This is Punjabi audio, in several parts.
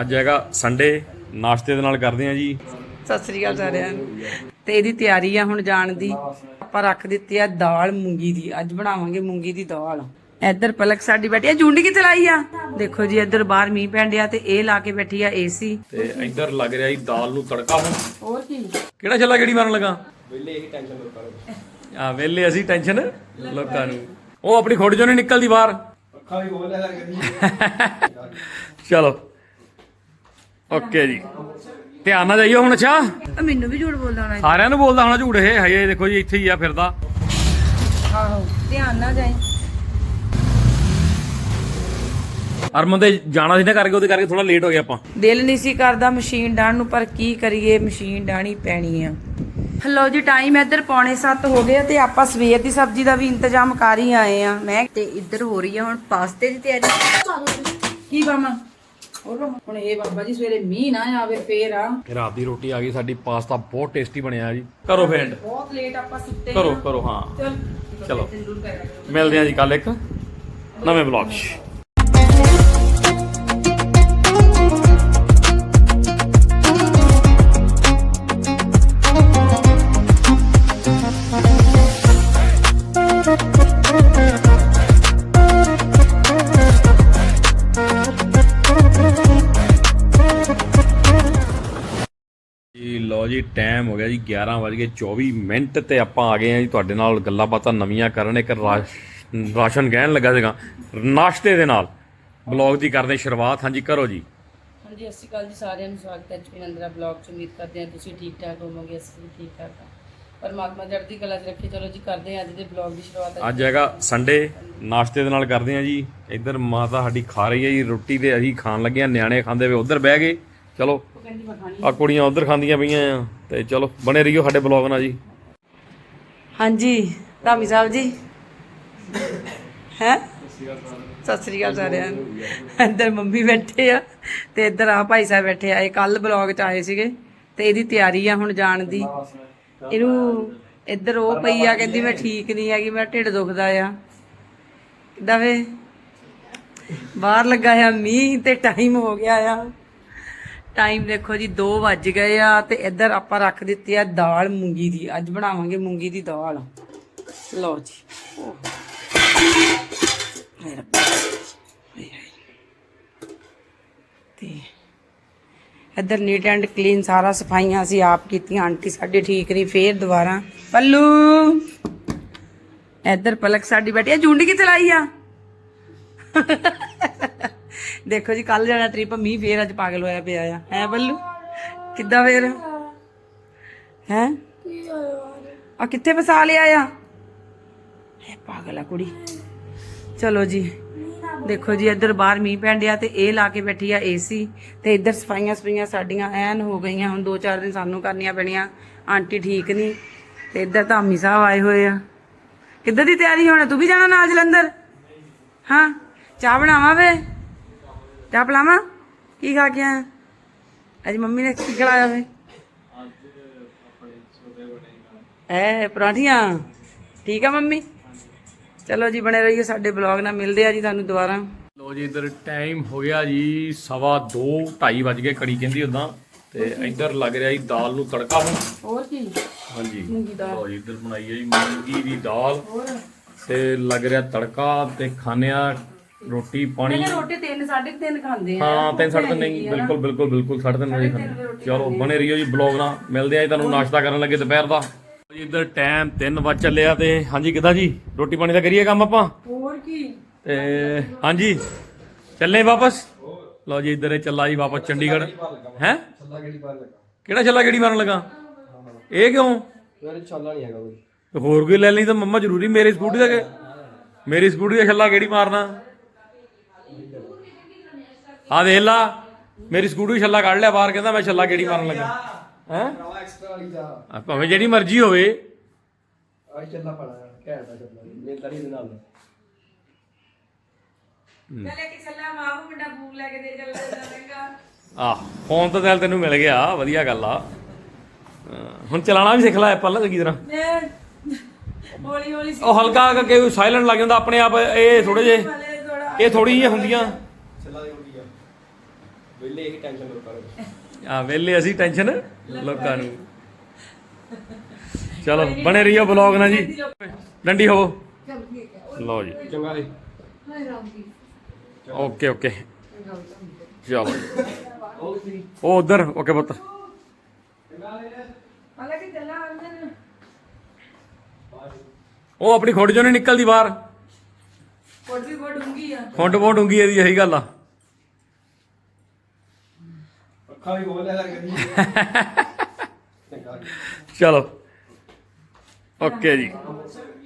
ਅੱਜ ਹੈਗਾ ਸੰਡੇ ਨਾਸ਼ਤੇ ਦੇ ਨਾਲ ਕਰਦੇ ਆ ਜੀ। ਸਤਿ ਸ੍ਰੀ ਅਕਾਲ ਸਾਰਿਆਂ ਨੂੰ। ਤੇ ਇਹਦੀ ਤਿਆਰੀ ਆ ਹੁਣ ਜਾਣ ਦੀ। ਆਪਾਂ ਰੱਖ ਦਿੱਤੀ ਆ ਦਾਲ ਮੂੰਗੀ ਦੀ। ਅੱਜ ਬਣਾਵਾਂਗੇ ਮੂੰਗੀ ਦੀ ਦਾਲ। ਇੱਧਰ ਪਲਕ ਸਾਡੀ ਬੈਠੀ ਆ। ਜੁੰਡੀ ਕਿੱਥੇ ਲਾਈ ਆ? ਦੇਖੋ ਜੀ ਇੱਧਰ ਬਾਹਰ ਮੀਂਹ ਪੈਣ ਡਿਆ ਤੇ ਇਹ ਲਾ ਕੇ ਬੈਠੀ ਆ ਏਸੀ। ਤੇ ਇੱਧਰ ਲੱਗ ਰਿਹਾ ਜੀ ਦਾਲ ਨੂੰ ਤੜਕਾ ਹੁਣ। ਹੋਰ ਕੀ? ਕਿਹੜਾ ਛੱਲਾ ਕਿਹੜੀ ਮਾਰਨ ਲੱਗਾ? ਵੇਲੇ ਇਹੀ ਟੈਨਸ਼ਨ ਲੋਕਾਂ ਨੂੰ। ਆ ਵੇਲੇ ਅਸੀਂ ਟੈਨਸ਼ਨ ਲੋਕਾਂ ਨੂੰ। ਉਹ ਆਪਣੀ ਖੋੜ ਚੋਂ ਨਹੀਂ ਨਿਕਲਦੀ ਬਾਹਰ। ਅੱਖਾਂ ਵੀ ਖੋਲ ਚਲੋ। ਓਕੇ ਜੀ। ਧਿਆਨ ਨਾਲ ਜਾਈਓ ਹੁਣ ਅੱਛਾ? ਮੈਨੂੰ ਵੀ ਝੂਠ ਬੋਲਦਾ ਹੋਣਾ ਸਾਰਿਆਂ ਨੂੰ ਬੋਲਦਾ ਹੋਣਾ ਝੂਠ ਇਹ ਹਜੇ ਦੇਖੋ ਜੀ ਇੱਥੇ ਹੀ ਆ ਫਿਰਦਾ। ਆਹੋ ਧਿਆਨ ਨਾਲ ਜਾਈ। ਅਰਮਨ ਦੇ ਜਾਣਾ ਸੀ ਨਾ ਕਰਕੇ ਉਹਦੇ ਕਰਕੇ ਥੋੜਾ ਲੇਟ ਹੋ ਗਿਆ ਆਪਾਂ। ਦਿਲ ਨਹੀਂ ਸੀ ਕਰਦਾ ਮਸ਼ੀਨ ਡਾਣ ਨੂੰ ਪਰ ਕੀ ਕਰੀਏ ਮਸ਼ੀਨ ਡਾਣੀ ਪੈਣੀ ਆ। ਹਲੋ ਜੀ ਟਾਈਮ ਇੱਧਰ ਪੌਣੇ 7 ਹੋ ਗਏ ਤੇ ਆਪਾਂ ਸਵੇਰ ਦੀ ਸਬਜ਼ੀ ਦਾ ਵੀ ਇੰਤਜ਼ਾਮ ਕਰ ਹੀ ਆਏ ਆ। ਮੈਂ ਤੇ ਇੱਧਰ ਹੋ ਰਹੀ ਆ ਹੁਣ ਪਾਸਤੇ ਦੀ ਤਿਆਰੀ। ਕੀ ਬਾਮਾ ਹੋਰ ਬਾਮਾ ਹੁਣ ਇਹ ਬਾਬਾ ਜੀ ਸਵੇਰੇ ਮੀਂਹ ਨਾ ਆਵੇ ਫੇਰ ਆ। ਰਾਤ ਦੀ ਰੋਟੀ ਆ ਗਈ ਸਾਡੀ ਪਾਸਤਾ ਬਹੁਤ ਟੇਸਟੀ ਬਣਿਆ ਜੀ। ਕਰੋ ਫੈਂਡ ਬਹੁਤ ਲੇਟ ਆਪਾਂ ਸੁੱਤੇ ਕਰੋ ਕਰੋ ਹਾਂ। ਚਲ। ਚਲੋ। ਮਿਲਦੇ ਹਾਂ ਜੀ ਕੱਲ ਇੱਕ ਨਵੇਂ ਵਲੌਗ 'ਚ। ਜੀ ਟਾਈਮ ਹੋ ਗਿਆ ਜੀ 11 ਵਜ ਕੇ 24 ਮਿੰਟ ਤੇ ਆਪਾਂ ਆ ਗਏ ਆ ਜੀ ਤੁਹਾਡੇ ਨਾਲ ਗੱਲਾਂ ਬਾਤਾਂ ਨਵੀਆਂ ਕਰਨ ਇੱਕ ਰਾਸ਼- ਰਾਸ਼ਨ ਕਹਿਣ ਲੱਗਾ ਸੀਗਾ। ਨਾਸ਼ਤੇ ਦੇ ਨਾਲ ਬਲੌਗ ਦੀ ਕਰਦੇ ਸ਼ੁਰੂਆਤ। ਹਾਂਜੀ ਕਰੋ ਜੀ। ਹਾਂਜੀ ਸਤਿ ਸ਼੍ਰੀ ਅਕਾਲ ਜੀ ਸਾਰਿਆਂ ਨੂੰ। ਸਵਾਗਤ ਹੈ ਜੀ ਪਿੰਦਰਾ ਬਲੌਗ ਚ। ਉਮੀਦ ਕਰਦੇ ਹਾਂ ਤੁਸੀਂ ਠੀਕ ਠਾਕ ਹੋਵੋਗੇ ਅਸੀਂ ਵੀ ਠੀਕ ਠਾਕ ਹਾਂ। ਪਰਮਾਤਮਾ ਚੜ੍ਹਦੀ ਕਲਾ ਚ ਰੱਖੇ। ਚਲੋ ਜੀ ਕਰਦੇ ਹਾਂ ਅੱਜ ਦੇ ਬਲੌਗ ਦੀ ਸ਼ੁਰੂਆਤ। ਅੱਜ ਹੈਗਾ ਸੰਡੇ ਨਾਸ਼ਤੇ ਦੇ ਨਾਲ ਕਰਦੇ ਆ ਜੀ। ਇੱਧਰ ਮਾਤਾ ਸਾਡੀ ਖਾ ਰਹੀ ਹੈ ਜੀ ਰੋਟੀ ਤੇ ਅਸੀਂ ਖਾਣ ਲੱਗੇ ਆ ਨਿਆਣੇ ਖਾਂਦੇ ਵੇ ਉੱਧਰ ਬਹਿ ਗਏ। ਚਲੋ ਕਹਿੰਦੀ ਮੈਂ ਖਾਣੀ ਆ ਕੁੜੀਆਂ ਉੱਧਰ ਖਾਂਦੀਆਂ ਪਈਆਂ ਆ ਤੇ ਚਲੋ ਬਣੇ ਰਹੀਓ ਸਾਡੇ ਬਲੌਗ ਨਾਲ ਜੀ। ਹਾਂਜੀ ਧਾਮੀ ਸਾਹਿਬ ਜੀ। ਹੈ? ਸਤਿ ਸ੍ਰੀ ਅਕਾਲ ਸਾਰਿਆਂ ਨੂੰ। ਇੱਧਰ ਮੰਮੀ ਬੈਠੇ ਆ ਤੇ ਇੱਧਰ ਆ ਭਾਈ ਸਾਹਿਬ ਬੈਠੇ ਆ। ਇਹ ਕੱਲ ਬਲੌਗ ਚ ਆਏ ਸੀਗੇ ਤੇ ਇਹਦੀ ਤਿਆਰੀ ਆ ਹੁਣ ਜਾਣ ਦੀ। ਇਹਨੂੰ ਇੱਧਰ ਉਹ ਪਈ ਆ ਕਹਿੰਦੀ ਮੈਂ ਠੀਕ ਨਹੀਂ ਹੈਗੀ ਮੇਰਾ ਢਿੱਡ ਦੁਖਦਾ ਆ। ਕਿੱਦਾਂ ਵੇ? ਬਾਹਰ ਲੱਗਾ ਆ ਮੀਂਹ ਤੇ ਟਾਈਮ ਹੋ ਗਿਆ ਆ। ਟਾਈਮ ਦੇਖੋ ਜੀ 2 ਵੱਜ ਗਏ ਆ ਤੇ ਇੱਧਰ ਆਪਾਂ ਰੱਖ ਦਿੱਤੀ ਆ ਦਾਲ ਮੂੰਗੀ ਦੀ। ਅੱਜ ਬਣਾਵਾਂਗੇ ਮੂੰਗੀ ਦੀ ਦਾਲ। ਲਓ ਜੀ। ਤੇ ਇੱਧਰ ਨੀਟ ਐਂਡ ਕਲੀਨ ਸਾਰਾ ਸਫਾਈਆਂ ਅਸੀਂ ਆਪ ਕੀਤੀਆਂ। ਆਂਟੀ ਸਾਡੇ ਠੀਕ ਨਹੀਂ, ਫੇਰ ਦੁਬਾਰਾ। ਪੱਲੂ! ਇੱਧਰ ਪਲਕ ਸਾਡੀ ਬੈਠੀ ਆ। ਜੁੰਡੀ ਕਿੱਥੇ ਲਾਈ ਆ? ਦੇਖੋ ਜੀ ਕੱਲ ਜਾਣਾ ਟ੍ਰਿਪ ਮੀਂਹ ਫੇਰ ਅੱਜ ਪਾਗਲ ਹੋਇਆ ਪਿਆ ਆ। ਹੈ ਬੱਲੂ? ਕਿੱਦਾਂ ਫੇਰ? ਹੈ? ਆ ਕਿੱਥੇ ਫਸਾ ਲਿਆ ਆ? ਹੈ, ਪਾਗਲ ਆ ਕੁੜੀ। ਚਲੋ ਜੀ, ਦੇਖੋ ਜੀ, ਇੱਧਰ ਬਾਹਰ ਮੀਂਹ ਪੈਣ ਡਿਆ ਤੇ ਇਹ ਲਾ ਕੇ ਬੈਠੀ ਆ ਏਸੀ ਤੇ ਇੱਧਰ ਸਫਾਈਆਂ ਸਫਾਈਆਂ ਸਾਡੀਆਂ ਐਨ ਹੋ ਗਈਆਂ, ਹੁਣ 2-4 ਦਿਨ ਸਾਨੂੰ ਕਰਨੀਆਂ ਪੈਣੀਆਂ। ਆਂਟੀ ਠੀਕ ਨਹੀਂ ਤੇ ਇੱਧਰ ਧਾਮੀ ਸਾਹਿਬ ਆਏ ਹੋਏ ਆ। ਕਿੱਧਰ ਦੀ ਤਿਆਰੀ ਹੋਣਾ? ਤੂੰ ਵੀ ਜਾਣਾ ਨਾਲ ਜਲੰਧਰ? ਹਾਂ? ਚਾਹ ਬਣਾਵਾਂ ਵੇ? ਚਾਹ ਪਲਾਵਾਂ? ਕੀ ਖਾ ਕੇ ਆਇਆ? ਅੱਜ ਮੰਮੀ ਨੇ ਕੀ ਖਿਲਾਇਆ ਵੇ ਐ ਪਰਾਠੀਆਂ। ਠੀਕ ਆ ਮੰਮੀ? ਚਲੋ ਜੀ ਬਣੇ ਰਹੀਏ ਸਾਡੇ ਬਲੌਗ ਨਾਲ। ਮਿਲਦੇ ਆ ਜੀ ਤੁਹਾਨੂੰ ਦੁਬਾਰਾ। ਲੋ ਜੀ ਇੱਧਰ ਟਾਈਮ ਹੋ ਗਿਆ ਜੀ ਸਵਾ 2 2:30 ਵਜ ਗਏ ਕੜੀ ਕਹਿੰਦੀ ਉਦਾਂ ਤੇ ਇੱਧਰ ਲੱਗ ਰਿਹਾ ਜੀ ਦਾਲ ਨੂੰ ਤੜਕਾ ਹੁਣ। ਹੋਰ ਕੀ? ਹਾਂਜੀ। ਮੂੰਗੀ ਦਾਲ। ਲੋ ਜੀ ਇੱਧਰ ਬਣਾਈ ਹੈ ਜੀ ਮੂੰਗੀ ਦੀ ਦਾਲ। ਤੇ ਲੱਗ ਰਿਹਾ ਤੜਕਾ ਤੇ ਖਾਣਿਆ ਰੋਟੀ ਪਾਣੀ। ਪਹਿਲੇ ਰੋਟੀ ਤਿੰਨ ਸਾਢੇ ਕੁ ਤਿੰਨ ਖਾਂਦੇ ਆ। ਹਾਂ ਤਿੰਨ ਸਾਢੇ ਤਿੰਨ ਨਹੀਂ ਬਿਲਕੁਲ ਬਿਲਕੁਲ ਬਿਲਕੁਲ ਸਾਢੇ ਤਿੰਨ ਵਜੇ ਖਾਂਦੇ। ਚਲੋ ਬਣੇ ਰਹੀਓ ਜੀ ਬਲੌਗ ਨਾਲ। ਮਿਲਦੇ ਆ ਜੀ ਤੁਹਾਨੂੰ ਨਾਸ਼ਤਾ ਕਰਨ ਲੱਗੇ ਦੁਪਹਿਰ ਦਾ। ਜੀ ਇੱਧਰ ਟਾਈਮ 3 ਵਜ ਚੱਲਿਆ ਤੇ ਹਾਂਜੀ ਕਿਦਾਂ ਜੀ? ਰੋਟੀ ਪਾਣੀ ਦਾ ਕਰੀਏ ਕੰਮ ਆਪਾਂ? ਹੋਰ ਕੀ? ਤੇ ਹਾਂਜੀ ਚੱਲੇ ਵਾਪਸ? ਲਓ ਜੀ ਇੱਧਰ ਇਹ ਚੱਲਾ ਜੀ ਵਾਪਸ ਚੰਡੀਗੜ੍ਹ। ਹੈ? ਕਿਹੜਾ ਛੱਲਾ ਕਿਹੜੀ ਮਾਰਨ ਲੱਗਾ? ਇਹ ਕਿਉਂ? ਯਾਰ ਚੱਲਣਾ ਨਹੀਂ ਹੈਗਾ ਕੋਈ। ਹੋਰ ਕੋਈ ਲੈ ਲਈ ਤਾਂ ਮੰਮਾ ਜ਼ਰੂਰੀ ਮੇਰੀ ਸਕੂਟੀ ਦਾ ਕਿ ਮੇਰੀ ਸਕੂਟੀ ਦਾ ਛੱਲਾ ਕਿਹੜੀ ਮਾਰਨਾ? ਆ ਦੇਖ ਲਾ ਮੇਰੀ ਸਕੂਟੀ ਦਾ ਛੱਲਾ ਕੱਢ ਲਿਆ ਬਾਹਰ ਕਹਿੰਦਾ ਮੈਂ ਛੱਲਾ ਕਿਹੜੀ ਮਾਰਨ ਲੱਗਾ। ਹੈ? ਨਵਾਂ ਐਕਸਟਰਾ ਵਾਲੀ ਜਾ ਭਾਵੇਂ ਜਿਹੜੀ ਮਰਜ਼ੀ ਹੋਵੇ। ਆਈ ਚੱਲਣਾ ਪੜਾ ਘੈਂਟ ਦਾ ਚੱਲਣਾ ਮੈਂ ਤੜੀ ਦੇ ਨਾਲ। ਚੱਲੇ ਕਿ ਚੱਲਾ ਮਾਂ ਨੂੰ ਮੁੰਡਾ ਫੂਲ ਲੈ ਕੇ ਦੇ ਚੱਲ ਜਾਵੇਗਾ। ਆਹ ਫੋਨ ਤਾਂ ਚੱਲ ਤੈਨੂੰ ਮਿਲ ਗਿਆ ਵਧੀਆ ਗੱਲ ਆ। ਅਹ ਹੁਣ ਚਲਾਣਾ ਵੀ ਸਿੱਖ ਲੈ ਐਪਲ ਚੰਗੀ ਤਰ੍ਹਾਂ। ਮੈਂ ਹੌਲੀ ਹੌਲੀ ਉਹ ਹਲਕਾ ਕਰਕੇ ਸਾਇਲੈਂਟ ਲੱਗ ਜਾਂਦਾ ਆਪਣੇ ਆਪ ਇਹ ਥੋੜੇ ਜੇ ਥੋੜਾ ਇਹ ਥੋੜੀ ਜਿਹੀ ਹੁੰਦੀਆਂ। ਚੱਲਾ ਆ ਵਿਲੇ ਹੀ ਟੈਨਸ਼ਨ ਲੋਕਾਂ ਨੂੰ। ਆ ਵੇਲੇ ਅਸੀਂ ਟੈਨਸ਼ਨ ਲੋਕਾਂ ਨੂੰ। ਚਲੋ ਬਣੇ ਰਹੀਓ ਬਲੌਗ ਨਾਲ ਜੀ। ਡੰਡੀ ਹੋ। ਲਓ ਜੀ। ਚੰਗਾ ਜੀ। Okay okay. ਚਲੋ। ਉਹ ਉਧਰ ਓਕੇ ਪੁੱਤ। ਹਾਲੇ ਕਿ ਚੱਲਾ ਅੰਦਰ। ਉਹ ਆਪਣੀ ਖੁੱਡ ਚੋਂ ਨਹੀਂ ਨਿਕਲਦੀ ਬਾਹਰ। ਕੋਟ ਵੀ ਬਹੁਤ ਡੂੰਗੀ ਆ। ਖੁੰਡ ਬਹੁਤ ਡੂੰਗੀ ਇਹਦੀ ਇਹੀ ਗੱਲ ਆ। ਅੱਖਾਂ ਵੀ ਖੋਲ ਕਰੀ। ਜੀ ਚਲੋ। ਓਕੇ ਜੀ।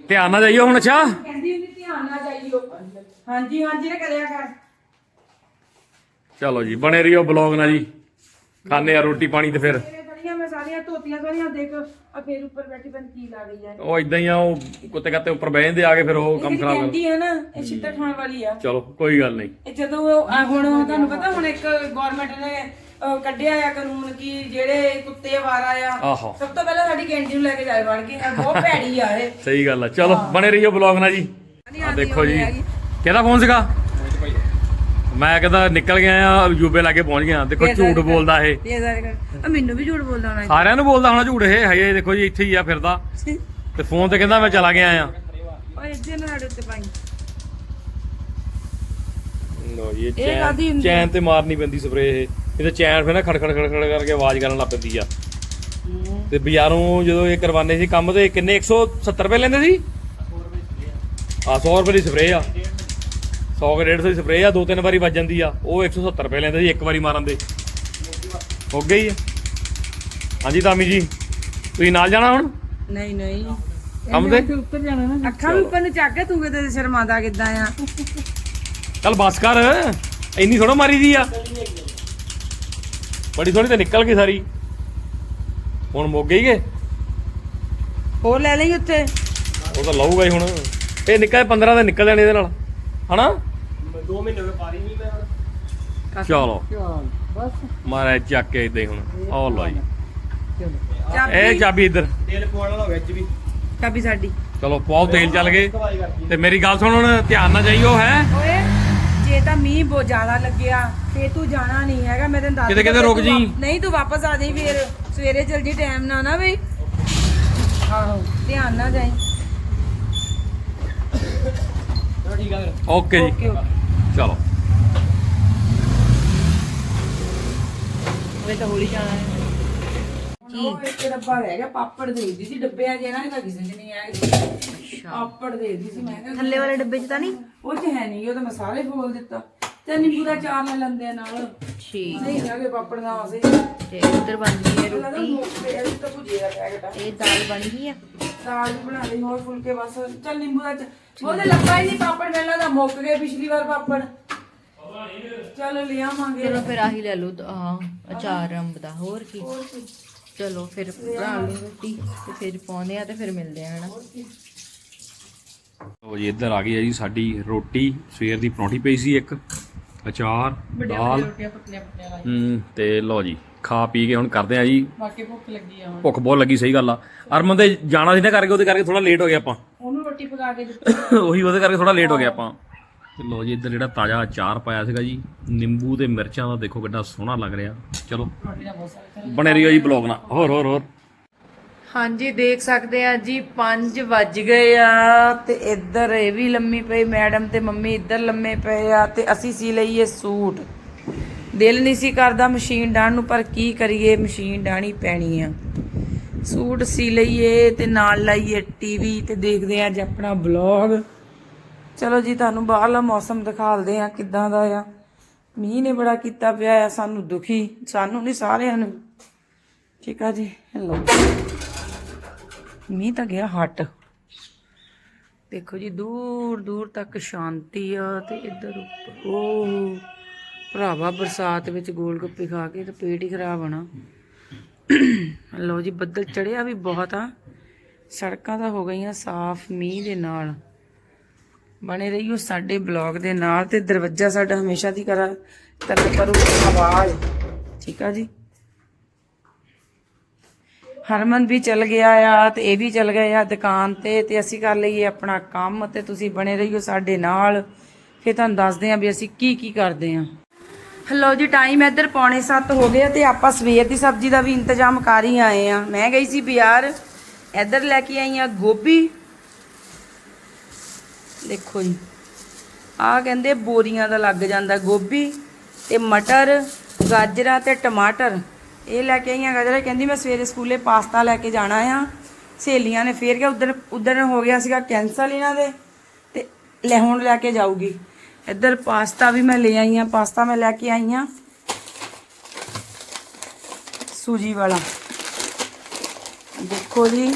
ਧਿਆਨ ਨਾਲ ਜਾਈਓ ਹੁਣ ਅੱਛਾ? ਕਹਿੰਦੀ ਹੁੰਦੀ ਧਿਆਨ ਨਾਲ ਜਾਈਓ। ਹਾਂਜੀ ਹਾਂਜੀ ਨੇ ਕਰਿਆ ਕਰ। ਚਲੋ ਜੀ ਬਣੇ ਰਹੀਓ ਬਲੌਗ ਨਾਲ ਜੀ। ਖਾਣੇ ਆ ਰੋਟੀ ਪਾਣੀ ਤੇ ਫਿਰ। ਮੇਰੇ ਬੜੀਆਂ ਮੈਂ ਸਾਰੀਆਂ ਧੋਤੀਆਂ ਸਾਰੀਆਂ ਦੇਖ ਆ ਫੇਰ ਉੱਪਰ ਬੈਠੀ ਬਨ ਕੀ ਲਾ ਗਈ ਹੈ ਉਹ ਇਦਾਂ ਹੀ ਆ ਉਹ ਕੁੱਤੇ ਕੱਤੇ ਉੱਪਰ ਬਹਿ ਜਾਂਦੇ ਆ ਕੇ ਫਿਰ ਉਹ ਕੰਮ ਖਰਾਬ ਕਰ ਕਹਿੰਦੀ ਹੈ ਨਾ ਇਹ ਛਿੱਤਰ ਖਾਣ ਵਾਲੀ ਆ। ਚਲੋ ਕੋਈ ਗੱਲ ਨਹੀਂ। ਇਹ ਜਦੋਂ ਉਹ- ਆ ਹੁਣ ਤੁਹਾਨੂੰ ਪਤਾ ਹੁਣ ਇੱਕ ਗਵਰਨਮੈਂਟ ਨੇ ਅਹ, ਕੱਢਿਆ ਆ ਕਾਨੂੰਨ ਕਿ ਜਿਹੜੇ ਕੁੱਤੇ ਵਾਰਾ ਆ ਆਹੋ। ਸਭ ਤੋਂ ਪਹਿਲਾਂ ਸਾਡੀ ਕੈਂਟੀ ਨੂੰ ਲੈ ਕੇ ਜਾਏ ਵੜ ਕੇ। ਬਹੁਤ ਭੈੜੀ ਆ ਇਹ। ਸਹੀ ਗੱਲ ਆ। ਚਲੋ ਬਣੇ ਰਹੀਓ ਬਲੌਗ ਨਾਲ ਜੀ। ਆ ਦੇਖੋ ਜੀ। ਕਿਹਦਾ ਫੋਨ ਸੀਗਾ? ਮੈਂ ਕਹਿੰਦਾ ਨਿਕਲ ਗਿਆ ਆ ਯੂਬੇ ਲਾਗੇ ਪਹੁੰਚ ਗਿਆ। ਦੇਖੋ ਝੂਠ ਬੋਲਦਾ ਇਹ। ਇਹ ਜ਼ਾਹਿਰ ਕਰ ਆ ਮੈਨੂੰ ਵੀ ਝੂਠ ਬੋਲਦਾ ਹੋਣਾ ਸਾਰਿਆਂ ਨੂੰ ਬੋਲਦਾ ਹੋਣਾ ਝੂਠ ਇਹ ਹੈ ਦੇਖੋ ਜੀ ਇੱਥੇ ਹੀ ਆ ਫਿਰਦਾ। ਤੇ ਫੋਨ ਤੇ ਕਹਿੰਦਾ ਮੈਂ ਚਲਾ ਗਿਆ ਆ। ਓਏ ਇੱਥੇ ਨਾ ਸਾਡੇ ਉੱਤੇ ਪਾਈ ਲੋ ਇਹ ਕਾਹਦੀ ਹੁੰਦੀ ਚੈਨ ਤੇ ਮਾਰਨੀ ਪੈਂਦੀ ਸਪਰੇ ਇਹ। ਇਹ ਤਾਂ ਚੈਨ ਫਿਰ ਨਾ ਖੜ ਖੜ ਖੜ ਖੜ ਕਰਕੇ ਆਵਾਜ਼ ਕਰਨ ਲੱਗ ਪੈਂਦੀ ਆ। ਤੇ ਬਾਜ਼ਾਰੋਂ ਜਦੋਂ ਇਹ ਕਰਵਾਉਂਦੇ ਸੀ ਕੰਮ ਤੇ ਕਿੰਨੇ? 170 ਰੁਪਏ ਲੈਂਦੇ ਸੀ? ਆ 100 ਰੁਪਏ ਦੀ ਸਪਰੇ ਆ। 100 ਕੇ 150 ਦੀ ਸਪਰੇ ਆ ਦੋ ਤਿੰਨ ਵਾਰੀ ਵੱਜ ਜਾਂਦੀ ਆ। ਉਹ 170 ਰੁਪਏ ਲੈਂਦੇ ਸੀ ਇੱਕ ਵਾਰੀ ਮਾਰਨ ਦੇ। ਹੋ ਗਈ ਆ। ਹਾਂਜੀ ਤਾਮੀ ਜੀ ਤੁਸੀਂ ਨਾਲ ਜਾਣਾ ਹੁਣ? ਨਹੀਂ ਨਹੀਂ। ਕੰਮ ਤੇ? ਉੱਪਰ ਜਾਣਾ ਨਾ। ਅੱਖਾਂ ਵੀ ਉੱਪਰ ਨੂੰ ਚੱਕ ਕੇ ਤੂੰ ਕਿਤੇ ਸ਼ਰਮਾਦਾ ਕਿੱਦਾਂ ਆ? ਚੱਲ ਬਸ ਕਰ। ਇੰਨੀ ਥੋੜਾ ਮਾਰੀ ਦੀ ਆ। ਬੜੀ ਥੋੜੀ ਤੇ ਨਿਕਲ ਗਈ ਸਾਰੀ। ਹੁਣ ਮੁੱਕ ਗਈ ਏ ਹੋਰ ਲੈ ਲਈ ਉੱਤੇ ਉਹ ਤਾਂ ਲਊਗਾ ਹੀ ਹੁਣ। ਇਹ ਨਿਕਲ 15 ਦੇ ਨਿਕਲ ਜਾਣੇ ਇਹਦੇ ਨਾਲ। ਹਨਾ? 2 ਮਹੀਨੇ ਹੋ ਗਏ ਪਾਰੀ ਨਹੀਂ ਮੈਂ ਹੁਣ। ਚਲੋ। ਬਸ। ਮਾਰਾ ਚੱਕ ਕੇ ਇਦਾਂ ਹੀ ਹੁਣ ਆਹ ਲਓ ਜੀ। ਇਹ ਚਾਬੀ। ਇੱਧਰ। ਤੇਲ ਪਵਾਉਣ ਵਾਲਾ ਵਿੱਚ ਵੀ। ਚਾਬੀ ਸਾਡੀ। ਚਲੋ ਪਾਓ ਤੇਲ ਚੱਲ ਗਏ। ਤੇ ਮੇਰੀ ਗੱਲ ਸੁਣ ਹੁਣ ਧਿਆਨ ਨਾਲ ਜਾਈਓ ਹੈ? ਓਏ ਜੇ ਤਾਂ ਮੀਂਹ ਬਹੁਤ ਜ਼ਿਆਦਾ ਲੱਗਿਆ ਫੇ ਤੂੰ ਜਾਣਾ ਨਹੀਂ ਹੈਗਾ ਮੈਂ ਤੈਨੂੰ ਦੱਸ ਕਿਤੇ- ਕਿਤੇ ਰੁਕ ਜੀ। ਨਹੀਂ ਤੂੰ ਵਾਪਸ ਆ ਜਾਈਂ ਫੇਰ ਸਵੇਰੇ ਜਲਦੀ ਟਾਈਮ ਨਾ ਨਾ ਬਈ। ਆਹੋ ਧਿਆਨ ਨਾਲ ਜਾਈਂ। ਚਲੋ ਠੀਕ ਆ ਫਿਰ ਓਕੇ। ਜੀ ਚਲੋ। ਮੈਂ ਤਾਂ ਹੋਲੀ ਜਾਣਾ ਹੈ। ਕੀ ਇੱਕ ਡੱਬਾ ਰਹਿ ਗਿਆ ਪਾਪੜ ਦੇ ਦਿੱਤੀ ਸੀ ਡੱਬੇ ਆ ਜਿਹੜਾ ਇਹਦਾ ਕਿਸੇ ਚ ਨਹੀਂ ਆਇਆ ਪਾਪੜ ਦੇ ਦਿੱਤੀ ਸੀ ਮੈਂ ਕਿਹਾ ਥੱਲੇ ਵਾਲੇ ਡੱਬੇ 'ਚ ਤਾਂ ਨਹੀਂ? ਉਹ ਚ ਹੈ ਨਹੀਂ ਉਹ ਤਾਂ ਮੈਂ ਸਾਰੇ ਫੋਲ ਦਿੱਤਾ। ਤੇ ਨਿੰਬੂ ਦਾ ਚਾਰ ਲੈ ਲੈਂਦੇ ਆ ਨਾਲ। ਠੀਕ। ਨਹੀਂ ਹੈਗੇ ਪਾਪੜ ਦਾ ਆਸੇ ਤੇ ਉਧਰ ਬਣ ਗਈ ਹੈ ਲੱਗਦਾ ਰੋਟੀ। ਮੁੱਕ ਇਹ ਤਾਂ ਭੁਜੀਏ ਦਾ ਪੈਕਟ ਆ। ਇਹ ਦਾਲ ਬਣ ਗਈ ਆ? ਦਾਲ ਵੀ ਬਣਾ ਲਈ ਹੋਰ ਫੁਲਕੇ ਬਸ। ਚੱਲ ਨਿੰਬੂ ਦਾ ਚ- ਉਹਦੇ ਲੱਗਾ ਹੀ ਨਹੀਂ ਪਾਪੜ ਪਹਿਲਾਂ ਤਾਂ ਮੁੱਕ ਗਏ ਪਿਛਲੀ ਵਾਰ ਪਾਪੜ। ਚਲੋ ਲੈ ਆਵਾਂਗੇ ਚਲੋ ਫਿਰ ਆਹੀ ਲੈ ਲਓ ਆ ਅਚਾਰ ਅੰਬ ਦਾ ਹੋਰ ਕੀ। ਚਲੋ ਫਿਰ ਬਣਾ ਲਓ ਰੋਟੀ ਤੇ ਫਿਰ ਪਾਉਂਦੇ ਆ ਤੇ ਫਿਰ ਮਿਲਦੇ ਆ ਹਨਾ। ਲਓ ਜੀ ਇੱਧਰ ਆ ਗਈ ਹੈ ਜੀ ਸਾਡੀ ਰੋਟੀ ਸਵੇਰ ਦੀ ਪਰੌਂਠੀ ਪਈ ਸੀ ਇੱਕ ਅਚਾਰ ਦਾਲ। ਹੂੰ ਤੇ ਲਓ ਜੀ ਖਾ ਪੀ ਕੇ ਹੁਣ ਕਰਦੇ ਆ ਜੀ। ਬਾਕੀ ਭੁੱਖ ਲੱਗੀ ਆ ਹੁਣ। ਭੁੱਖ ਬਹੁਤ ਲੱਗੀ ਸਹੀ ਗੱਲ ਆ। ਅਰਮਨ ਦੇ ਜਾਣਾ ਸੀ ਨਾ ਕਰਕੇ ਉਹਦੇ ਕਰਕੇ ਥੋੜਾ ਲੇਟ ਹੋ ਗਿਆ ਆਪਾਂ। ਉਹਨੂੰ ਰੋਟੀ ਪਕਾ ਕੇ ਦਿੱਤੀ। ਉਹੀ ਉਹਦੇ ਕਰਕੇ ਥੋੜਾ ਲੇਟ ਹੋ ਗਿਆ ਆਪਾਂ। ਤੇ ਲਓ ਜੀ ਇੱਧਰ ਜਿਹੜਾ ਤਾਜ਼ਾ ਅਚਾਰ ਪਾਇਆ ਸੀਗਾ ਜੀ ਨਿੰਬੂ ਤੇ ਮਿਰਚਾਂ ਦਾ ਦੇਖੋ ਕਿੰਨਾ ਸੋਹਣਾ ਲੱਗ ਰਿਹਾ। ਚਲੋ ਬਣੇ ਰਹੀਓ ਜੀ ਬਲੌਗ ਨਾਲ। ਹੋਰ ਹੋਰ ਹੋਰ। ਹਾਂਜੀ, ਦੇਖ ਸਕਦੇ ਆ ਜੀ 5 ਵੱਜ ਗਏ ਆ ਤੇ ਇੱਧਰ ਇਹ ਵੀ ਲੰਮੀ ਪਈ, ਮੈਡਮ ਤੇ ਮੰਮੀ ਇੱਧਰ ਲੰਮੇ ਪਏ ਆ ਤੇ ਅਸੀਂ ਸੀ ਲਈਏ ਸੂਟ। ਦਿਲ ਨਹੀਂ ਸੀ ਕਰਦਾ ਮਸ਼ੀਨ ਡਾਣ ਨੂੰ, ਪਰ ਕੀ ਕਰੀਏ, ਮਸ਼ੀਨ ਡਾਣੀ ਪੈਣੀ ਆ। ਸੂਟ ਸੀ ਲਈਏ ਤੇ ਨਾਲ ਲਾਈਏ ਟੀਵੀ ਤੇ ਦੇਖਦੇ ਆ ਅੱਜ ਆਪਣਾ ਬਲੌਗ ਚਲੋ ਜੀ, ਤੁਹਾਨੂੰ ਬਾਹਰਲਾ ਮੌਸਮ ਦਿਖਾਲਦੇ ਆ ਕਿੱਦਾਂ ਦਾ ਆ। ਮੀਂਹ ਨੇ ਬੜਾ ਕੀਤਾ ਪਿਆ ਆ, ਸਾਨੂੰ ਦੁਖੀ, ਸਾਨੂੰ ਨਹੀਂ ਸਾਰਿਆਂ ਨੂੰ। ਠੀਕ ਆ ਜੀ ਹੈਲੋ ਮੀਂਹ ਤਾਂ ਗਿਆ ਹਟ। ਦੇਖੋ ਜੀ, ਦੂਰ ਦੂਰ ਤੱਕ ਸ਼ਾਂਤੀ ਆ ਤੇ ਇੱਧਰ ਉੱਪਰ ਉਹ ਭਰਾਵਾ ਬਰਸਾਤ ਵਿੱਚ ਗੋਲ ਗੱਪੇ ਖਾ ਕੇ ਤਾਂ ਪੇਟ ਹੀ ਖਰਾਬ ਹੋਣਾ ਲਓ ਜੀ, ਬੱਦਲ ਚੜਿਆ ਵੀ ਬਹੁਤ ਆ। ਸੜਕਾਂ ਤਾਂ ਹੋ ਗਈਆਂ ਸਾਫ਼ ਮੀਂਹ ਦੇ ਨਾਲ। ਬਣੇ ਰਹੀਓ ਸਾਡੇ ਬਲੌਗ ਦੇ ਨਾਲ ਤੇ ਦਰਵਾਜ਼ਾ ਸਾਡਾ ਹਮੇਸ਼ਾ ਦੀ ਕਰਾ ਤਰ ਕਰੂ ਆਵਾਜ਼। ਠੀਕ ਆ ਜੀ? ਹਰਮਨ ਵੀ ਚਲ ਗਿਆ ਆ ਤੇ ਇਹ ਵੀ ਚਲ ਗਏ ਆ ਦੁਕਾਨ ਤੇ ਤੇ ਅਸੀਂ ਕਰ ਲਈਏ ਆਪਣਾ ਕੰਮ ਤੇ ਤੁਸੀਂ ਬਣੇ ਰਹੀਓ ਸਾਡੇ ਨਾਲ। ਫਿਰ ਤੁਹਾਨੂੰ ਦੱਸਦੇ ਆ ਵੀ ਅਸੀਂ ਕੀ ਕੀ ਕਰਦੇ ਆ ਹਲੋ ਜੀ ਟਾਈਮ ਇੱਧਰ ਪੌਣੇ 7 ਹੋ ਗਏ ਆ ਤੇ ਆਪਾਂ ਸਵੇਰ ਦੀ ਸਬਜ਼ੀ ਦਾ ਵੀ ਇੰਤਜ਼ਾਮ ਕਰ ਹੀ ਆਏ ਆ ਮੈਂ ਗਈ ਸੀ ਬਾਜ਼ਾਰ, ਇੱਧਰ ਲੈ ਕੇ ਆਈ ਆ ਗੋਭੀ। ਦੇਖੋ ਜੀ ਆ ਕਹਿੰਦੇ ਬੋਰੀਆਂ ਦਾ ਲੱਗ ਜਾਂਦਾ ਗੋਭੀ ਤੇ ਮਟਰ, ਗਾਜਰਾਂ ਤੇ ਟਮਾਟਰ। ਇਹ ਲੈ ਕੇ ਆਈਆਂ ਗਾਜਰਾਂ ਕਹਿੰਦੀ ਮੈਂ ਸਵੇਰੇ ਸਕੂਲੇ ਪਾਸਤਾ ਲੈ ਕੇ ਜਾਣਾ ਆ। ਸਹੇਲੀਆਂ ਨੇ ਫੇਰ ਕਿਹਾ ਉਧਰ ਉਧਰ ਹੋ ਗਿਆ ਸੀਗਾ ਕੈਂਸਲ ਇਹਨਾਂ ਦੇ ਤੇ ਲੈ ਹੁਣ ਲੈ ਕੇ ਜਾਊਗੀ। ਇੱਧਰ ਪਾਸਤਾ ਵੀ ਮੈਂ ਲੈ ਆਈ ਆ, ਪਾਸਤਾ ਮੈਂ ਲੈ ਕੇ ਆਈ ਆ। ਸੂਜੀ ਵਾਲਾ। ਦੇਖੋ ਜੀ,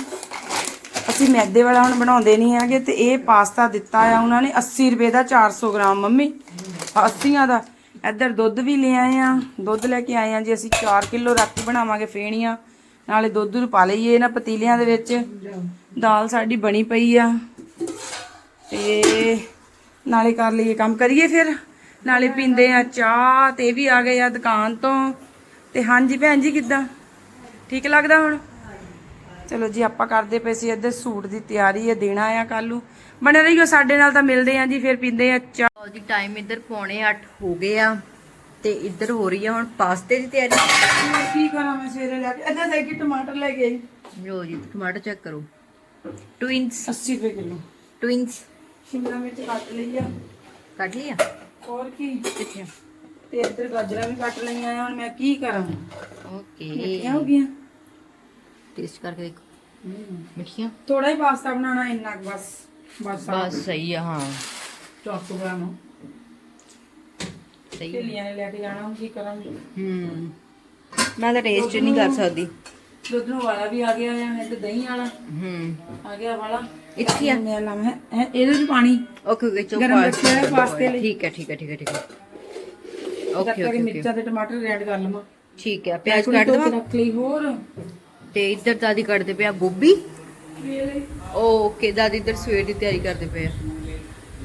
ਅਸੀਂ ਮੈਦੇ ਵਾਲਾ ਹੁਣ ਬਣਾਉਂਦੇ ਨਹੀਂ ਹੈਗੇ ਤੇ ਇਹ ਪਾਸਤਾ ਦਿੱਤਾ ਆ ਉਹਨਾਂ ਨੇ 80 ਰੁਪਏ ਦਾ 400 ਗ੍ਰਾਮ ਮੰਮੀ। 80ਾਂ ਦਾ। ਇੱਧਰ ਦੁੱਧ ਵੀ ਲੈ ਆਏ ਆ। ਦੁੱਧ ਲੈ ਕੇ ਆਏ ਆ ਜੀ, ਅਸੀਂ 4 ਕਿਲੋ ਰਾਤੀ ਬਣਾਵਾਂਗੇ ਫੇਣੀਆਂ। ਨਾਲੇ ਦੁੱਧ ਨੂੰ ਪਾ ਲਈਏ ਇਹਨਾਂ ਪਤੀਲਿਆਂ ਦੇ ਵਿੱਚ। ਦਾਲ ਸਾਡੀ ਬਣੀ ਪਈ ਆ। ਤੇ ਨਾਲੇ ਕਰ ਲਈਏ ਕੰਮ। ਕਰੀਏ ਫਿਰ? ਨਾਲੇ ਪੀਂਦੇ ਆ ਚਾਹ ਤੇ ਇਹ ਵੀ ਆ ਗਏ ਆ ਦੁਕਾਨ ਤੋਂ। ਤੇ ਹਾਂਜੀ ਭੈਣ ਜੀ, ਕਿੱਦਾਂ? ਠੀਕ ਲੱਗਦਾ ਹੁਣ? ਚਲੋ ਜੀ, ਆਪਾਂ ਕਰਦੇ ਪਏ ਸੀ ਇੱਧਰ ਸੂਟ ਦੀ ਤਿਆਰੀ ਹੈ ਦੇਣਾ ਆ ਕੱਲੂ ਨੂੰ। ਬਣੇ ਰਹੀਓ ਸਾਡੇ ਨਾਲ ਤਾਂ ਮਿਲਦੇ ਆ ਜੀ, ਫਿਰ ਪੀਂਦੇ ਆ ਚਾਹ। ਲਓ ਜੀ ਟਾਈਮ ਇੱਧਰ ਪੌਣੇ 8 ਹੋ ਗਏ ਆ ਤੇ ਇੱਧਰ ਹੋ ਰਹੀ ਆ ਹੁਣ ਪਾਸਤੇ ਦੀ ਤਿਆਰੀ। ਕੀ ਕਰਾਂ ਮੈਂ ਸਵੇਰੇ ਲੈ ਕੇ? ਇੱਧਰ ਦੇ ਕੇ ਟਮਾਟਰ ਲੈ ਕੇ ਲਓ ਜੀ ਟਮਾਟਰ ਚੈੱਕ ਕਰੋ। ਟਵਿੰਸ 80 ਰੁਪਏ ਕਿਲੋ। ਟਵਿੰਸ ਸ਼ਿਮਲਾ ਮਿਰਚ ਕੱਟ ਲਈ ਆ। ਕੱਢ ਲਿਆ ਹੋਰ ਕੀ? ਕਿੱਥੇ ਤੇ ਇੱਧਰ ਗਾਜਰਾਂ ਵੀ ਕੱਟ ਲਈਆਂ ਆ ਹੁਣ ਮੈਂ ਕੀ ਕਰਾਂ? ਓਕੇ ਮਿੱਠੀਆਂ ਹੋ ਗਈਆਂ? ਟੇਸਟ ਕਰਕੇ ਦੇਖੋ। ਮਿੱਠੀਆਂ? ਥੋੜਾ ਹੀ ਪਾਸਤਾ ਬਣਾਉਣਾ ਇੰਨਾ ਬਸ। ਬਸ ਸਹੀ ਆ ਹਾਂ। 400 ਗ੍ਰਾਮ ਸਹੀ ਢਿੱਲੀਆਂ ਨੇ ਲੈ ਕੇ ਜਾਣਾ ਹੁਣ ਕੀ ਕਰਾਂ ਹੂੰ। ਮੈਂ ਤਾਂ ਟੇਸਟ ਨਹੀਂ ਕਰ ਸਕਦੀ। ਦੁੱਧ ਨੂੰ ਵਾਲਾ ਵੀ ਆ ਗਿਆ ਆ ਤੇ ਦਹੀਂ ਵਾਲਾ। ਹੂੰ। ਆ ਗਿਆ ਵਾਲਾ। ਇੱਥੇ ਆ। ਮੈਂ ਲਾਵਾਂ ਹੈ? ਹੈ, ਇਹਦੇ ਵਿੱਚ ਪਾਣੀ। ਓਕੇ ਓਕੇ ਚੋ ਗਰਮ ਰੱਖਿਆ ਹੈ ਪਾਸਤੇ ਲਈ। ਠੀਕ ਹੈ ਠੀਕ ਹੈ ਠੀਕ ਹੈ ਠੀਕ ਹੈ। ਓਕੇ ਓਕੇ ਮਿਰਚਾਂ ਤੇ ਟਮਾਟਰ ਐਡ ਕਰ ਲਵਾਂ। ਠੀਕ ਹੈ ਪਿਆਜ਼ ਕੱਟ ਧੁੱਪ ਦਵਾਂ। ਰੱਖ ਲਈ ਹੋਰ। ਤੇ ਇੱਧਰ ਦਾਦੀ ਕੱਟਦੇ ਪਿਆ ਗੋਭੀ। ਓਕੇ ਦਾਦੀ ਇੱਧਰ ਸਵੇਰ ਦੀ ਤਿਆਰੀ ਕਰਦੇ ਪਏ ਆ।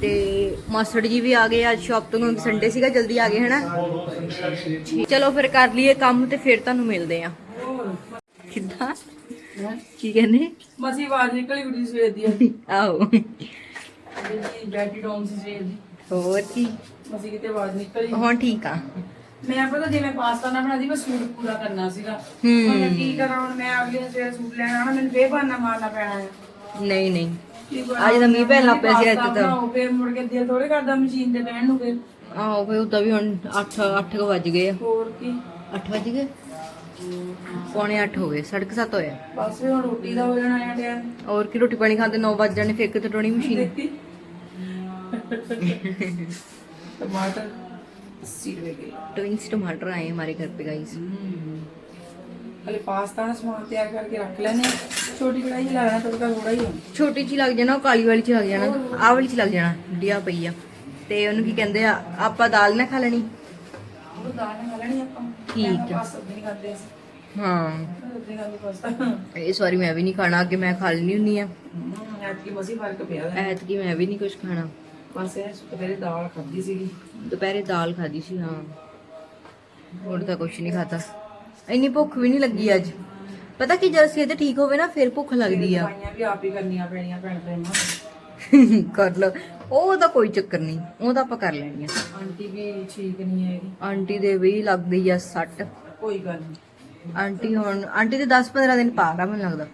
ਤੇ ਮਾਸਟਰ ਜੀ ਵੀ ਆ ਗਏ ਅੱਜ ਸ਼ਾਪ ਤੋਂ ਕਿਉਂਕਿ ਸੰਡੇ ਸੀਗਾ ਜਲਦੀ ਆ ਗਏ ਹਨਾ? ਚਲੋ ਫਿਰ ਕਰ ਲਈਏ ਕੰਮ ਤੇ ਫਿਰ ਤੁਹਾਨੂੰ ਮਿਲਦੇ ਆ। ਕਿੱਦਾਂ? ਕੀ ਕਹਿੰਦੇ? ਹੀ ਆਵਾਜ਼ ਨਿਕਲੀ ਉੱਡੀ ਸਵੇਰ ਦੀ। ਆਓ ਜੀ ਸੀ ਸਵੇਰ ਦੀ। ਹੋਰ ਕੀ? ਬਸ ਹੀ ਕਿਤੇ ਆਵਾਜ਼ ਨਿਕਲੀ? ਹੁਣ ਠੀਕ ਆ। ਮੈਂ ਪਤਾ ਜਿਵੇਂ ਪਾਸਤਾ ਨਾ ਬਣਾਦੀ ਮੈਂ ਸੂਟ ਪੂਰਾ ਕਰਨਾ ਸੀਗਾ। ਹੁਣ ਮੈਂ ਕੀ ਕਰਾਂ ਹੁਣ ਮੈਂ ਅਗਲੇ ਸਵੇਰੇ ਸੂਟ ਲੈਣ ਮੈਨੂੰ ਬਹਾਨਾ ਮਾਰਨਾ ਪੈਣਾ ਹੈ ਨਹੀਂ ਨਹੀਂ? ਅੱਜ ਤਾਂ ਮੀਂਹ ਪੈਣ ਲੱਗ ਪਿਆ ਸੀ ਅੱਜ ਪਾਸਤਾ ਤਾਂ ਬਣਾਓ, ਫੇਰ ਮੁੜ ਕੇ ਦਿਲ ਥੋੜੇ ਕਰਦਾ ਮਸ਼ੀਨ ਤੇ ਬਹਿਣ ਨੂੰ ਫੇਰ ਆਹੋ ਫੇ ਉਦਾਂ ਵੀ ਹੁਣ 8 8 ਵੱਜ ਗਏ ਆ ਹੋਰ ਕੀ 8 ਵੱਜ ਗਏ ਪੌਣੇ 8 ਹੋ ਗਏ ਸੜਕ 7 ਹੋਇਆ ਬਸ ਫਿਰ ਹੁਣ ਰੋਟੀ ਦਾ ਹੋ ਜਾਣਾ ਹੈ ਟਾਈਮ ਔਰ ਕੀ ਰੋਟੀ ਪਾਣੀ ਖਾਂਦੇ 9 ਵੱਜ ਜਾਣੇ ਫਿਰ ਕਿਤੇ ਟੋਣੀ ਮਸ਼ੀਨ ਦੇਖੀ ਟਮਾਟਰ 80 ਰੁਪਏ ਕਿਲੋ ट्विंस टमाटर आए हैं हमारे घर पे गाइस ਹਲੇ ਪਾਸਤਾ ਦਾ ਸਮਾਨ ਤਿਆਰ ਕਰਕੇ ਰੱਖ ਲੈਨੇ ਆ। ਛੋਟੀ ਕੜਾਈ ਚ ਲਾਣਾ ਤੜਕਾ ਥੋੜਾ ਹੀ ਹੋਣਾ ਛੋਟੀ ਚ ਲੱਗ ਜਾਣਾ ਉਹ ਕਾਲੀ ਵਾਲੀ ਚ ਲੱਗ ਜਾਣਾ ਆਹ ਵਾਲੀ ਚ ਲੱਗ ਜਾਣਾ ਡਿਆ ਪਈ ਆ। ਤੇ ਉਹਨੂੰ ਕੀ ਕਹਿੰਦੇ ਆ ਆਪਾਂ ਦਾਲ ਨਾ ਖਾ ਲੈਣੀ। ਉਹ ਦਾਲ ਨਾਲ ਖਾ ਲੈਣੀ ਆਪਾਂ। ਠੀਕ ਆ। ਪਾਸਤਾ ਨਹੀਂ ਖਾਂਦੇ ਅਸੀਂ। ਹਾਂ। ਸਬਜ਼ੀ ਖਾਂਦੇ ਪਾਸਤਾ। ਇਸ ਵਾਰੀ ਮੈਂ ਵੀ ਨਹੀਂ ਖਾਣਾ ਅੱਗੇ ਮੈਂ ਖਾ ਲੈਣੀ ਹੁੰਨੀ ਆ। ਅੱਜ ਕੀ ਮਸੀ ਫ਼ਰਕ ਪਿਆ ਹੈ ਐਤਕੀ ਮੈਂ ਵੀ ਨਹੀਂ ਕੁਝ ਖਾਣਾ। ਬਸ ਇਹ ਸਵੇਰੇ ਦਾਲ ਖਾਧੀ ਸੀਗੀ। ਦੁਪਹਿਰੇ ਦਾਲ ਖਾਦੀ ਸੀ ਹਾਂ। ਹੋਰ ਤਾਂ ਕੁਝ ਨਹੀਂ ਖਾਦਾ ਇੰਨੀ ਭੁੱਖ ਵੀ ਨਹੀਂ ਲੱਗੀ ਅੱਜ। ਪਤਾ ਕੀ ਜਦ ਸਿਹਤ ਠੀਕ ਹੋਵੇ ਨਾ ਫਿਰ ਭੁੱਖ ਲੱਗਦੀ ਆ। ਦਵਾਈਆਂ ਵੀ ਆਪ ਹੀ ਕਰਨੀਆਂ ਪੈਣੀਆਂ ਭੈਣ ਭੈਣਾਂ ਕਰ ਲਓ। ਉਹ ਤਾਂ ਕੋਈ ਚੱਕਰ ਨਹੀਂ ਉਹ ਤਾਂ ਆਪਾਂ ਕਰ ਲੈਣੀ ਆ। ਆਂਟੀ ਵੀ ਠੀਕ ਨਹੀਂ ਹੈਗੀ। ਆਂਟੀ ਦੇ ਵੀ ਲੱਗਦੀ ਆ ਸੱਟ। ਕੋਈ ਗੱਲ ਨਹੀਂ। ਆਂਟੀ ਹੁਣ ਆਂਟੀ ਦੇ 10-15 ਦਿਨ ਪਾਰ ਆ ਮੈਨੂੰ ਲੱਗਦਾ।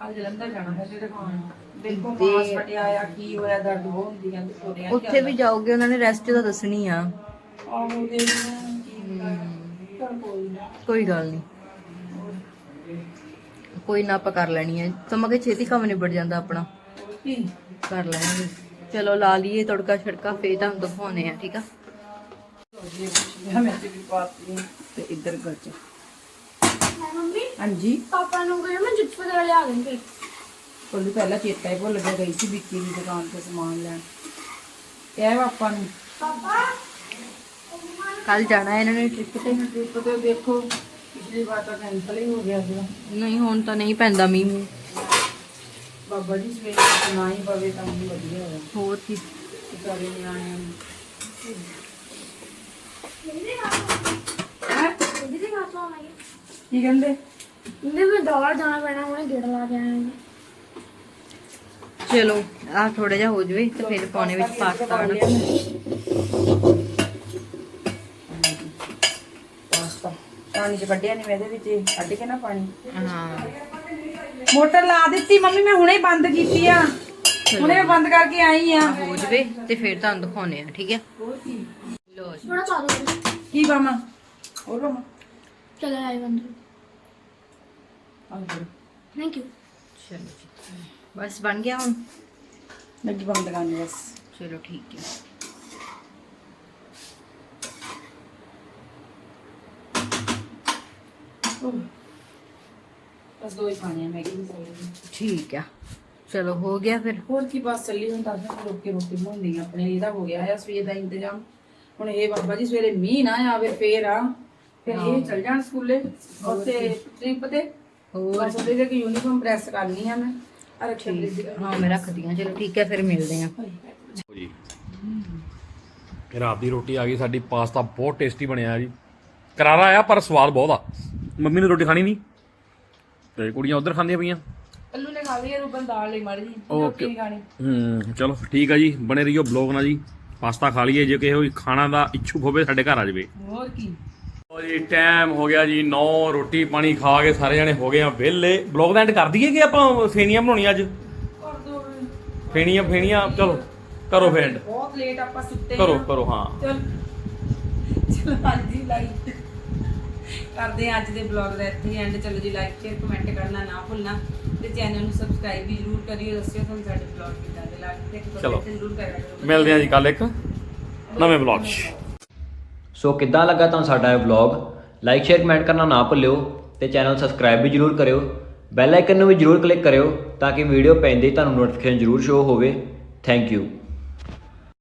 ਅੱਜ ਜਲੰਧਰ ਜਾਣਾ ਹੈ ਜਿਹੜੇ ਖਾਣ ਦੇਖੋ ਮਾਸ ਫਟਿਆ ਆ ਕੀ ਹੋਇਆ ਦਰਦ ਬਹੁਤ ਹੁੰਦੀ ਕਹਿੰਦੇ ਸੋਨੇ ਉੱਥੇ ਵੀ ਜਾਓਗੇ ਉਹਨਾਂ ਨੇ ਰੈਸਟ ਤਾਂ ਦੱਸਣੀ ਆ। ਹਾਂ ਕੀ ਹੈ। ਕੋਈ ਨਾ। ਕੋਈ ਗੱਲ ਨਹੀਂ। ਕੋਈ ਨਾ ਆਪਾਂ ਕਰ ਲੈਣੀ ਹੈ ਸਮਾਂ ਕੇ ਛੇਤੀ ਕੰਮ ਨਿਬੜ ਜਾਂਦਾ ਆਪਣਾ। ਕਰ ਲੈਣਗੇ ਚਲੋ ਲਾ ਲਈਏ ਤੜਕਾ ਛੜਕਾ ਫੇਰ ਤੁਹਾਨੂੰ ਦਿਖਾਉਣੇ ਆ ਠੀਕ ਆ? ਮੈਂ ਤੇ ਇੱਧਰ ਗਾਜਰ ਹਾਂਜੀ? ਪਾਪਾ ਨੂੰ ਕਹਿੰਦਾ ਮੈਂ ਚਿਪਸ ਵਗੈਰਾ ਲਿਆ ਦੇਂਗੇ ਕੋਲੀ ਪਹਿਲਾਂ ਚੇਤਾ ਹੀ ਭੁੱਲ ਗਿਆ ਗਈ ਸੀ ਵਿੱਕੀ ਦੀ ਦੁਕਾਨ ਤੇ ਸਮਾਨ ਲੈਣ। ਇਹ ਪਾਪਾ ਨੂੰ? ਪਾਪਾ ਕੱਲ ਜਾਣਾ ਇਹਨਾਂ ਨੇ ਟ੍ਰਿਪ ਤੇ। ਟ੍ਰਿਪ ਤੇ ਦੇਖੋ। ਪਿਛਲੀ ਵਾਰ ਤਾਂ ਕੈਂਸਲ ਹੀ ਹੋ ਗਿਆ ਸੀ ਨਹੀਂ ਹੁਣ ਤਾਂ ਨਹੀਂ ਪੈਂਦਾ ਮੀਂਹ। ਮੂੰਹ। ਬਾਬਾ ਜੀ ਸਵੇਰੇ ਨਾ ਹੀ ਪਵੇ ਤਾਂ ਵੀ ਵਧੀਆ ਹੋਇਆ। ਹੋਰ ਕੀ। ਸਾਰੇ ਨਿਆਣਿਆਂ ਨੂੰ ਹੈਂ? ਇਹਦੀ ਦੀ ਬਾਤ ਹੋਣਾ ਹੈ ਕੀ ਕਹਿੰਦੇ? ਇਹਦੇ ਮੈਂ ਦੌੜ ਜਾਣਾ ਪੈਣਾ ਉਹਨੇ ਗੇੜ ਲਾ ਕੇ ਹਾਂ ਚਲੋ ਆ ਥੋੜਾ ਜਿਹਾ ਹੋ ਜਵੇ ਤੇ ਫਿਰ ਪਾਉਣੇ ਵਿੱਚ ਪਾਸਤਾ ਹਨਾ ਪਾਣੀ ਚ ਕੱਢਿਆ ਨਹੀਂ ਮੈਂ ਇਹਦੇ ਵਿੱਚ ਇਹ ਕੱਢ ਕੇ ਨਾ ਪਾਣੀ। ਹਾਂ। ਮੋਟਰ ਲਾ ਦਿੱਤੀ ਮੰਮੀ ਮੈਂ ਹੁਣੇ ਬੰਦ ਕੀਤੀ ਆ। ਹੁਣੇ ਮੈਂ ਬੰਦ ਕਰਕੇ ਆਈ ਆ। ਹੋ ਜਵੇ ਤੇ ਫਿਰ ਤੁਹਾਨੂੰ ਦਿਖਾਉਣੇ ਆ? ਠੀਕ ਹੈ ਲੋ ਜੀ। ਥੋੜਾ ਪਾ ਦੋ ਕੀ ਬਾਮਾ ਹੋਰ ਬਾਮਾ ਚਲੇ ਆਏ ਬੰਦ। ਆਹ ਦੇਖੋ। ਥੈਂਕ ਯੂ ਚਲੋ ਜੀ। ਬਸ ਬਣ ਗਿਆ ਹੁਣ? ਲੱਗੀ ਬੰਦ ਕਰਨੀ ਬਸ। ਚਲੋ ਠੀਕ ਹੈ ਬਸ ਦੋ ਹੀ ਪਾਣੀ ਆ ਮੈਗੀ ਮਸਾਲੇ ਠੀਕ ਆ। ਚਲੋ ਹੋ ਗਿਆ ਫਿਰ। ਹੋਰ ਕੀ ਬਸ ਚੱਲੀ ਹੁਣ ਤਾਂ ਮੈਂ ਰੋਕ ਕੇ ਰੋਟੀ ਆ ਆਪਣੇ ਇਹਦਾ ਹੋ ਗਿਆ ਹੈ ਸਵੇਰ ਦਾ ਇੰਤਜ਼ਾਮ। ਹੁਣ ਇਹ ਬਾਬਾ ਜੀ ਸਵੇਰੇ ਮੀਂਹ ਨਾ ਆਵੇ ਫੇਰ ਆ। ਫਿਰ ਇਹ ਚੱਲ ਜਾਣ ਸਕੂਲੇ ਉੱਥੇ ਟ੍ਰਿਪ ਤੇ। ਹੋਰ ਬਸ ਉਹਦੇ ਕਿ ਯੂਨੀਫਾਰਮ ਪ੍ਰੈਸ ਕਰਨੀ ਆ ਮੈਂ। ਆ ਰੱਖੀ ਫ੍ਰਿਜ ਹਾਂ ਮੈਂ ਰੱਖਦੀ ਹਾਂ ਚਲੋ ਠੀਕ ਹੈ ਫਿਰ ਮਿਲਦੇ ਆ। ਜੀ। ਰਾਤ ਦੀ ਰੋਟੀ ਆ ਗਈ ਸਾਡੀ ਪਾਸਤਾ ਬਹੁਤ ਟੇਸਟੀ ਬਣਿਆ ਜੀ। ਕਰਾਰਾ ਆ ਪਰ ਸਵਾਦ ਬਹੁਤ ਆ। ਮੰਮੀ ਨੇ ਰੋਟੀ ਖਾਣੀ ਨਹੀਂ? ਤੇ ਕੁੜੀਆਂ ਉਧਰ ਖਾਂਦੀਆਂ ਪਈਆਂ। ਅੱਲੂ ਨੇ ਖਾ ਲਈ ਹੈ ਰੂਬਨ ਦਾਲ ਲਈ ਮੜ ਜੀ। ਰੋਟੀ ਨਹੀਂ ਖਾਣੀ। ਹੂੰ ਚਲੋ ਠੀਕ ਆ ਜੀ ਬਣੇ ਰਹੀਓ ਬਲੌਗ ਨਾਲ ਜੀ। ਪਾਸਤਾ ਖਾ ਲਈਏ ਜੇ ਕਿਸੇ ਕੋਈ ਖਾਣਾ ਦਾ ਇੱਛੁਕ ਹੋਵੇ ਸਾਡੇ ਘਰ ਆ ਜਾਵੇ। ਹੋਰ ਕੀ? ਲੋ ਜੀ ਟਾਈਮ ਹੋ ਗਿਆ ਜੀ 9 ਰੋਟੀ ਪਾਣੀ ਖਾ ਕੇ ਸਾਰੇ ਜਣੇ ਹੋ ਗਏ ਆ ਵਿਹਲੇ। ਬਲੌਗ ਦਾ ਐਂਡ ਕਰ ਦਈਏ ਕਿ ਆਪਾਂ ਫੇਨੀਆਂ ਬਣਾਉਣੀਆਂ ਅੱਜ? ਫੇਨੀਆਂ ਫੇਨੀਆਂ ਚਲੋ ਕਰੋ ਫੇਂਡ ਬਹੁਤ ਲੇਟ ਆਪਾਂ ਸੁੱਤੇ ਕਰੋ। ਕਰੋ ਹਾਂ। ਚਲ ਚਲੋ ਹਾਂਜੀ ਲਾਈਕ ਕਰਦੇ ਹਾਂ ਅੱਜ ਦੇ ਬਲੌਗ ਦਾ ਇੱਥੇ ਐਂਡ ਚਲੋ ਜੀ ਲਾਈਕ ਸ਼ੇਅਰ ਕਮੈਂਟ ਕਰਨਾ ਨਾ ਭੁੱਲਣਾ ਤੇ ਚੈਨਲ ਨੂੰ ਸਬਸਕ੍ਰਾਈਬ ਵੀ ਜਰੂਰ ਕਰਿਓ ਦੱਸਿਓ ਤੁਹਾਨੂੰ ਸਾਡੇ ਬਲੌਗ ਕਿੱਦਾਂ ਦੇ ਲੱਗਦੇ ਤੇ ਚਲੋ। ਕਮੈਂਟ ਜਰੂਰ ਕਰਿਆ ਕਰੋ। ਮਿਲਦੇ ਆ ਜੀ ਕੱਲ ਇੱਕ ਨਵੇਂ ਬਲੌਗ 'ਚ। ਸੋ ਕਿੱਦਾਂ ਲੱਗਾ ਤੁਹਾਨੂੰ ਸਾਡਾ ਇਹ ਵਲੌਗ ਲਾਈਕ ਸ਼ੇਅਰ ਕਮੈਂਟ ਕਰਨਾ ਨਾ ਭੁੱਲਿਓ ਤੇ ਚੈਨਲ ਸਬਸਕ੍ਰਾਈਬ ਵੀ ਜਰੂਰ ਕਰਿਓ। ਬੈਲ ਆਈਕਨ ਨੂੰ ਵੀ ਜਰੂਰ ਕਲਿੱਕ ਕਰਿਓ ਤਾਂ ਕਿ ਵੀਡੀਓ ਪੈਂਦੇ ਹੀ ਤੁਹਾਨੂੰ ਨੋਟੀਫਿਕੇਸ਼ਨ ਜਰੂਰ ਸ਼ੋ ਹੋਵੇ। Thank you